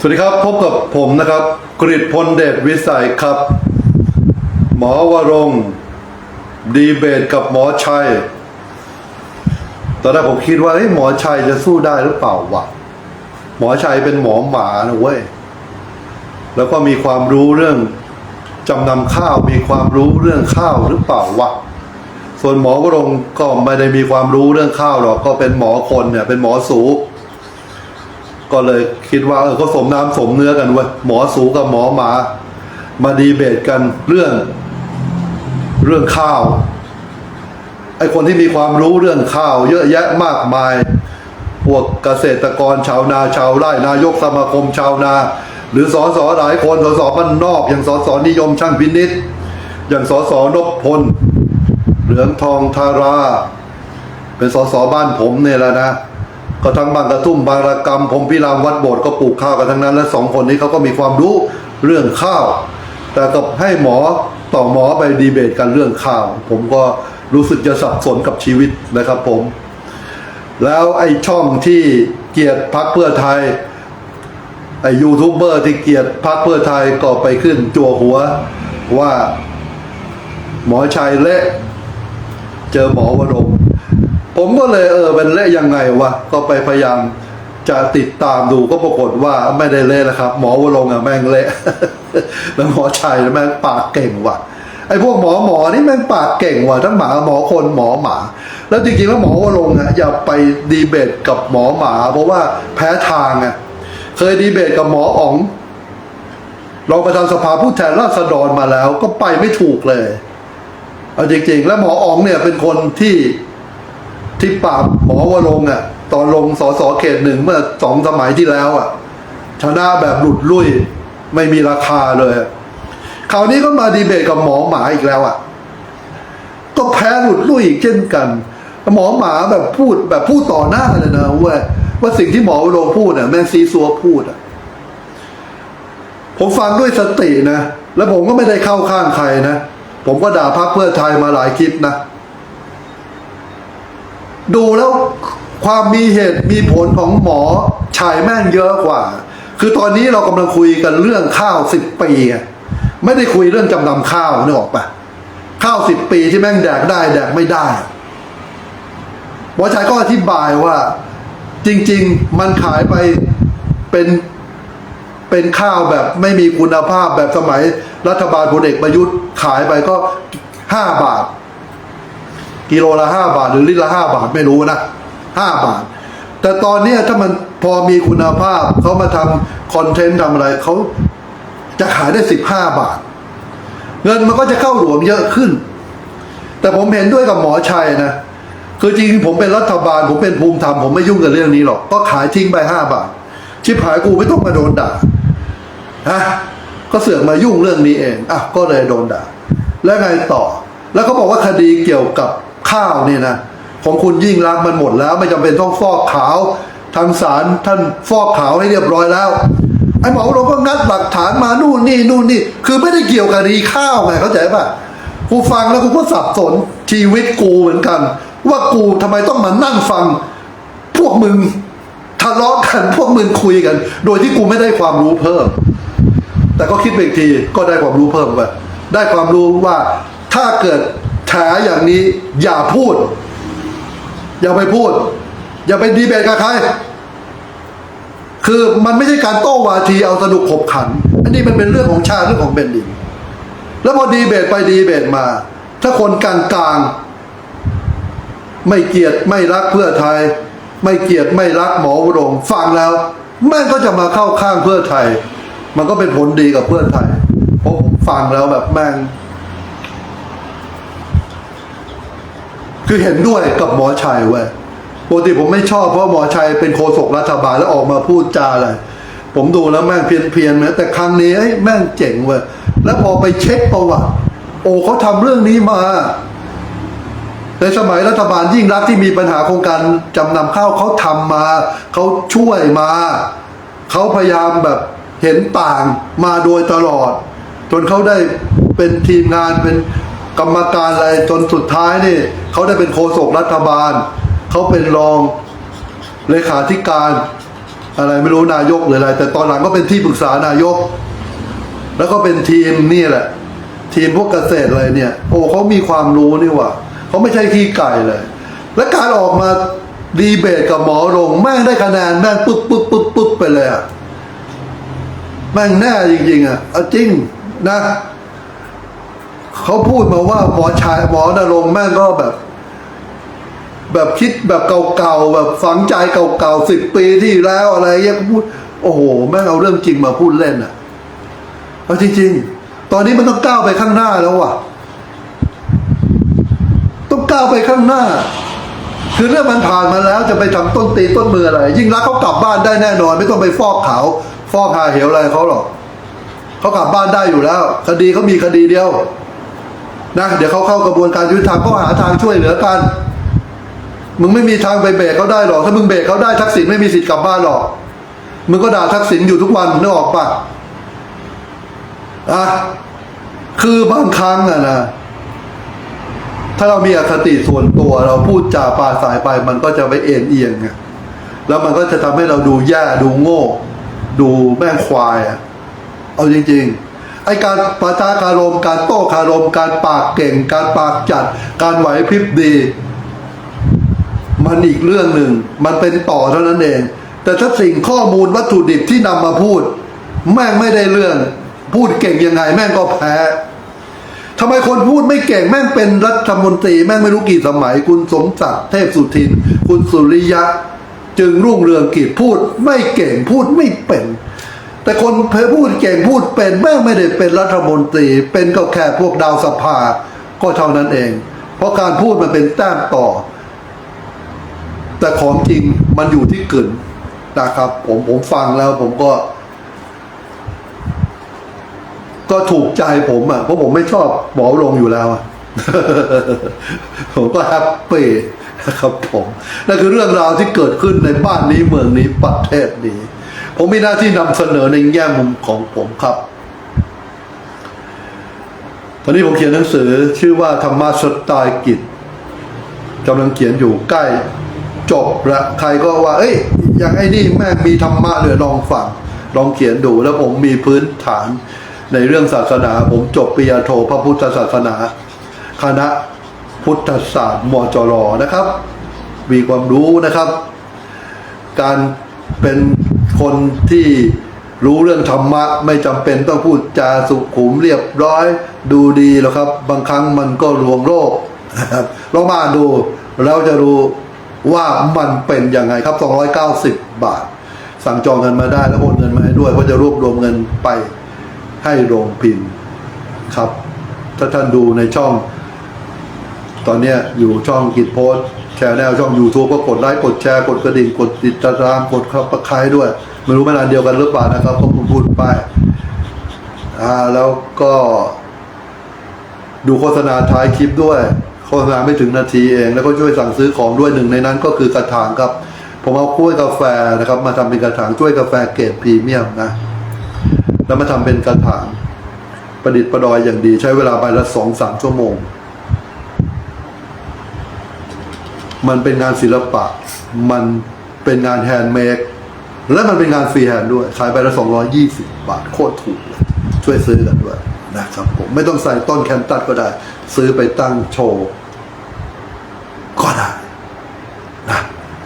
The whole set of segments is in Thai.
สวัสดีครับ พบกับผมนะครับ กริตพลเดชวิสัยครับ หมอวรงดีเบตกับหมอชัย ตอนแรกผมคิดว่าเฮ้ยหมอชัยจะสู้ได้หรือเปล่าวะหมอชัยเป็นหมอหมานะเว้ยแล้วก็มีความรู้เรื่องจำนำข้าวมีความรู้เรื่องข้าวหรือเปล่าวะส่วนหมอวรงก็ไม่ได้มีความรู้เรื่องข้าวหรอกก็เป็นหมอคนเนี่ย เป็นหมอสู ก็เลยคิดว่าเออเขาสมน้ำสมเนื้อกันเว้ยหมอสูกับหมอหมา มาดีเบตกันเรื่อง เรื่องข้าวไอคนที่มีความรู้เรื่องข้าว เยอะแยะมากมาย พวกเกษตรกรชาวนาชาวไร่นายกสมาคมชาวนา หรือสอสอหลายคนสอสอบ้านนอกอย่างสอสอนิยมช่างพินิษอย่างสอสอนพพล เหลืองทองทารา เป็นสอสอบ้านผมเนี่ยแหละนะ ก็ทั้งบางกระทุ่มบางระกรรมผมพิรามวัดโบสถ์ก็ปลูกข้าวกันทั้งนั้น และสองคนนี้เขาก็มีความรู้เรื่องข้าว แต่กับให้หมอต่อหมอไปดีเบตกันเรื่องข้าว ผมก็รู้สึกจะสับสนกับชีวิตนะครับผม แล้วไอ้ช่องที่เกียดพักเพื่อไทยไอ้ยูทูบเบอร์ที่เกียดพักเพื่อไทยก็ไปขึ้นจัวหัวว่าหมอชัยเละ เจอหมอวรงค์ ผมก็เลยเออเป็นเละยังไงวะก็ไปพยายามจะติดตามดูก็ปรากฏว่าไม่ได้เละนะครับ หมอวรงค์อะแม่งเละแล้วหมอชัยแม่งปากเก่งว่ะไอ้พวกหมอหมอนี่แม่งปากเก่งว่ะทั้งหมาหมอคนหมอหมา แล้วจริงๆแล้วหมอวรงค์อะอย่าไปดีเบตกับหมอหมา เพราะว่าแพ้ทางอะเคยดีเบตกับหมออ๋องรองประธานสภาผู้แทนราษฎรมาแล้ว ก็ไปไม่ถูกเลยเอาจริงๆ แล้วหมออ๋องเนี่ยเป็นคนที่ ที่ปราบหมอวรงอะ ตอนลงสสเขตหนึ่งเมื่อสองสมัยที่แล้วอะ ชนะแบบหลุดลุ่ยไม่มีราคาเลยคราวนี้ก็มาดีเบตกับหมอหมาอีกแล้วอะ ก็แพ้หลุดลุ่ยอีกเช่นกันหมอหมาแบบพูดแบบพูดต่อหน้าเลยนะเว่าว่าสิ่งที่หมอวรงพูดอะแม่งซีซัวพูดอะผมฟังด้วยสตินะ แล้วผมก็ไม่ได้เข้าข้างใครนะ ผมก็ด่าพรรคเพื่อไทยมาหลายคลิปนะ ดูแล้วความมีเหตุมีผลของหมอชายแม่งเยอะกว่า คือตอนนี้เรากำลังคุยกันเรื่องข้าวสิบปีไม่ได้คุยเรื่องจำนำข้าวนึกออกปะข้าวสิบปีที่แม่งแดกได้แดกไม่ได้หมอชายก็อธิบายว่า จริง ๆ มันขายไปเป็นเป็นข้าวแบบไม่มีคุณภาพแบบสมัยรัฐบาลพลเอกประยุทธ์ขายไปก็ห้าบาท กิโลละห้าบาทหรือลิตรละห้าบาทไม่รู้นะห้าบาท แต่ตอนเนี้ถ้ามันพอมีคุณภาพเขามาทำคอนเทนต์ทำอะไรเขาจะขายได้สิบห้าบาท เงินมันก็จะเข้าหลวงเยอะขึ้น แต่ผมเห็นด้วยกับหมอชัยนะคือจริงผมเป็นรัฐบาล ผมเป็นภูมิธรรมผมไม่ยุ่งกับเรื่องนี้หรอก ก็ขายทิ้งไปห้าบาท ชิบหายกูไม่ต้องมาโดนด่าฮะก็เสือกมายุ่งเรื่องนี้เองอะก็เลยโดนด่าแล้วไงต่อ แล้วเขาบอกว่าคดีเกี่ยวกับ ข้าวเนี่ยนะของคุณยิ่งรักมันหมดแล้ว ไม่จำเป็นต้องฟอกขาวทางศาลท่านฟอกขาวให้เรียบร้อยแล้วไอ้หมอเราก็งัดหลักฐานมานู่นนี่นู่นนี่ คือไม่ได้เกี่ยวกับคดีข้าวไงเข้าใจป่ะกูฟังแล้วกูก็สับสนชีวิตกูเหมือนกัน ว่ากูทำไมต้องมานั่งฟัง พวกมึงทะเลาะกันพวกมึงคุยกัน โดยที่กูไม่ได้ความรู้เพิ่ม แต่ก็คิดไปอีกทีก็ได้ความรู้เพิ่มไปได้ความรู้ว่าถ้าเกิด แถอย่างนี้อย่าพูด อย่าไปพูด อย่าไปดีเบตกับใคร คือมันไม่ใช่การโต้วาทีเอาสนุกขบขัน อันนี้มันเป็นเรื่องของชาติเรื่องของแผ่นดินแล้วพอดีเบตไปดีเบตมา ถ้าคนกลางกลางไม่เกลียดไม่รักเพื่อไทย ไม่เกลียดไม่รักหมอวรงฟังแล้วแม่งก็จะมาเข้าข้างเพื่อไทย มันก็เป็นผลดีกับเพื่อไทยเพราะผมฟังแล้วแบบแม่ง คือเห็นด้วยกับหมอชัยเว้ยปกติผมไม่ชอบเพราะหมอชัยเป็นโฆษกรัฐบาลแล้วออกมาพูดจาอะไร ผมดูแล้วแม่งเพี้ยนเพียนๆนะแต่ครั้งนี้แม่งเจ๋งเว้ยแล้วพอไปเช็คประวัติ โอ้เขาทำเรื่องนี้มา ในสมัยรัฐบาลยิ่งรักที่มีปัญหาโครงการจำนำข้าวเขาทำมาเขาช่วยมาเขาพยายามแบบเห็นต่างมาโดยตลอด จนเขาได้เป็นทีมงานเป็น กรรมการอะไรจนสุดท้ายนี่เขาได้เป็นโฆษกรัฐบาล เขาเป็นรองเลขาธิการ อะไรไม่รู้นายกหรืออะไร แต่ตอนหลังก็เป็นที่ปรึกษานายก แล้วก็เป็นทีมนี่แหละ ทีมพวกเกษตรอะไรเนี่ย โอ้เขามีความรู้นี่ว่าเขาไม่ใช่ขี้ไก่เลย และการออกมาดีเบตกับหมอรงแม่งได้คะแนนแม่งปุ๊บปุ๊บปุ๊บปุ๊บไปเลยอะแม่งแน่จริงๆอะเอาจริงนะ เขาพูดมาว่าหมอชายหมอนรงแม่งก็แบบ แบบคิดแบบเก่าๆแบบฝังใจเก่าๆสิบปีที่แล้วอะไรเงี้ยพูด โอ้โหแม่งเอาเรื่องจริงมาพูดเล่นอะเอาจริงๆ ตอนนี้มันต้องก้าวไปข้างหน้าแล้วว่ะ ต้องก้าวไปข้างหน้า คือเรื่องมันผ่านมาแล้วจะไปทำต้นตีต้นมืออะไร ยิ่งรักเขากลับบ้านได้แน่นอน ไม่ต้องไปฟอกขาวฟอกหาเหวอะไรเขาหรอกเขากลับบ้านได้อยู่แล้ว คดีเขามีคดีเดียว นะเดี๋ยวเขาเข้ากระบวนการยุติธรรมเขาหาทางช่วยเหลือกัน มึงไม่มีทางไปเบรกเขาได้หรอก ถ้ามึงเบรกเขาได้ทักษิณไม่มีสิทธิ์กลับบ้านหรอก มึงก็ด่าทักษิณอยู่ทุกวันนึกออกปะอะคือบางครั้งอะนะถ้าเรามีอคติส่วนตัวเราพูดจาปาสายไป มันก็จะไปเอ็นเอียงไงแล้วมันก็จะทำให้เราดูแย่ดูโง่ ดูแม่งควายอะเอาจริง ๆ ไอการปะทะคารมการโต้คารมการปากเก่ง การปากจัด การไหวพริบดี มันอีกเรื่องหนึ่ง มันเป็นต่อเท่านั้นเอง แต่ถ้าสิ่งข้อมูลวัตถุดิบที่นำมาพูด แม่งไม่ได้เรื่อง พูดเก่งยังไง แม่งก็แพ้ทำไมคนพูดไม่เก่งแม่งเป็นรัฐมนตรี แม่งไม่รู้กี่สมัย คุณสมศักดิ์เทพสุทิน คุณสุริยะ จึงรุ่งเรืองกิจพูดไม่เก่งพูดไม่เป็น แต่คนเพพูดเก่งพูดเป็นแม่งไม่ได้เป็นรัฐมนตรี เป็นก็แค่พวกดาวสภาก็เท่านั้นเอง เพราะการพูดมันเป็นแต้มต่อ แต่ของจริงมันอยู่ที่กึ่นนะครับ ผมผมฟังแล้วผมก็ ก็ถูกใจผมอะเพราะผมไม่ชอบหมอลงอยู่แล้วผมก็แฮปปี้นะครับผมนั่นคือเรื่องราวที่เกิดขึ้นในบ้านนี้เมืองนี้ประเทศนี้ ผมมีหน้าที่นำเสนอในแง่มุมของผมครับ ตอนนี้ผมเขียนหนังสือชื่อว่าธรรมะสไตล์กิจกำลังเขียนอยู่ใกล้จบละใครก็ว่า เอ้ย อย่างไอ้นี่แม่มีธรรมะเหลือลองฟังลองเขียนดูแล้วผมมีพื้นฐานในเรื่องศาสนา ผมจบปริญญาโทพระพุทธศาสนา คณะพุทธศาสตร์มจรนะครับ มีความรู้นะครับ การเป็น คนที่รู้เรื่องธรรมะไม่จำเป็นต้องพูดจาสุขุมเรียบร้อย ดูดีหรอกครับ บางครั้งมันก็ลวงโลกนะครับลองมาดูแล้วจะรู้ว่ามันเป็นยังไงครับ 290 บาท สั่งจองเงินมาได้แล้วโอนเงินมาให้ด้วยก็จะรวบรวมเงินไปให้โรงพิมพ์ครับ ถ้าท่านดูในช่อง ตอนนี้อยู่ช่องกิจโพสต์ แชร์แนลช่อง YouTube ก็กดไลค์กดแชร์กดกระดิ่งกดติดตามกดเข้าประคายด้วย ไม่รู้มานานเดียวกันหรือเปล่านะครับก็พูดพูดไปอ่าแล้วก็ดูโฆษณาท้ายคลิปด้วย โฆษณาไม่ถึงนาทีเอง แล้วก็ช่วยสั่งซื้อของด้วยหนึ่งในนั้นก็คือกระถางครับ ผมเอากล้วยกาแฟนะครับ มาทำเป็นกระถางช่วยกาแฟเกรดพรีเมียมนะ แล้วมาทำเป็นกระถางประดิษฐ์ประดอยอย่างดี ใช้เวลาไปละสองสามชั่วโมง มันเป็นงานศิลปะ มันเป็นงานแฮนด์เมดและมันเป็นงานฟรีแฮนด์ด้วย ขายไปละสองร้อยี่สิบบาท โคตรถูกเลยช่วยซื้อกันด้วยนะครับผมไม่ต้องใส่ต้นแคนตัสก็ได้ ซื้อไปตั้งโชว์ก็ได้นะ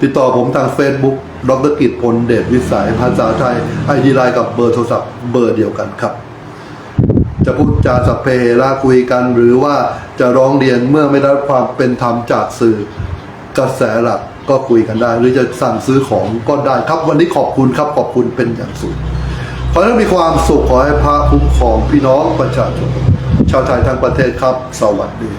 ติดต่อผมทาง Facebook ดรกิจพลเดชวิสัยภาษาไทยไอดีไลน์กับเบอร์โทรศัพท์เบอร์เดียวกันครับ จะพูดจาสัพเพเหระคุยกันหรือว่าจะร้องเรียนเมื่อไม่ได้รับความเป็นธรรมจากสื่อ กระแสหลักก็คุยกันได้ หรือจะสั่งซื้อของก็ได้ครับวันนี้ขอบคุณครับขอบคุณเป็นอย่างสูงขอให้มีความสุขขอให้พระคุ้มครองพี่น้องประชาชนชาวไทยทั้งประเทศครับ สวัสดี